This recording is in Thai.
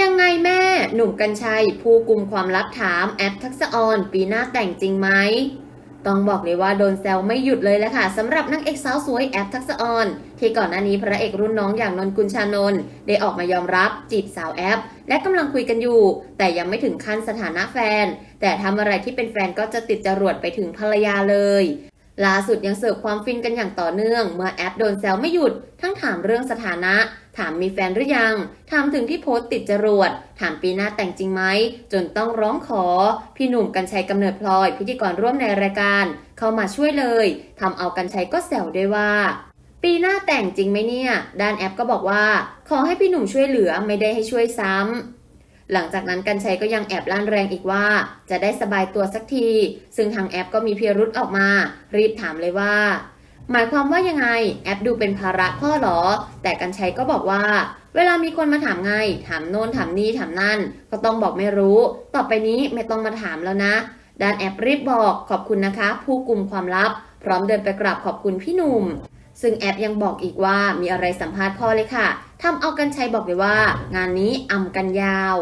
ยังไงแม่ หนุ่มกัญชัย ผู้กลุ่มความลับถามแอปทักษะออนปีหน้าแต่งจริงไหม ต้องบอกเลยว่าโดนแซวไม่หยุดเลยแหละค่ะสำหรับนางเอกสาวสวยแอปทักษะออนที่ก่อนหน้านี้พระเอกรุ่นน้องอย่างนนกุลชานนท์ได้ออกมายอมรับจีบสาวแอป และกำลังคุยกันอยู่ แต่ยังไม่ถึงขั้นสถานะแฟน แต่ทำอะไรที่เป็นแฟนก็จะติดจรวดไปถึงภรรยาเลย ล่าสุดยังเสิร์ฟความฟินกันอย่างต่อเนื่อง เมื่อแอปโดนแซวไม่หยุด ทั้งถามเรื่องสถานะ ถามมีแฟนหรือยัง ถามถึงที่โพสต์ติดจรวด ถามปีหน้าแต่งจริงไหม จนต้องร้องขอ พี่หนุ่มกัญชัยกำเนิดพลอย พิธีกรร่วมในรายการ เข้ามาช่วยเลยทำเอากัญชัยก็แซวด้วยว่า ปีหน้าแต่งจริงไหมเนี่ย ด้านแอปก็บอกว่า ขอให้พี่หนุ่มช่วยเหลือไม่ได้ให้ช่วยซ้ำ หลังจากนั้นกัญชัยก็ยังแอบลั่นแรงอีกว่า จะได้สบายตัวสักที ซึ่งทางแอปก็มีเพียรุษออกมา รีบถามเลยว่า หมายความว่ายังไงแอปดูเป็นภาระพ่อหรอ แต่กัญชัยก็บอกว่า เวลามีคนมาถามไง ถามโน่นถามนี่ถามนั่น ก็ต้องบอกไม่รู้ ต่อไปนี้ไม่ต้องมาถามแล้วนะด้านแอปรีบบอกขอบคุณนะคะ ผู้กลุ่มความลับ พร้อมเดินไปกราบขอบคุณพี่หนุ่ม ซึ่งแอปยังบอกอีกว่ามีอะไรสัมภาษณ์พ่อเลยค่ะ ทำเอากันชัยบอกเลยว่า งานนี้อำกันยาว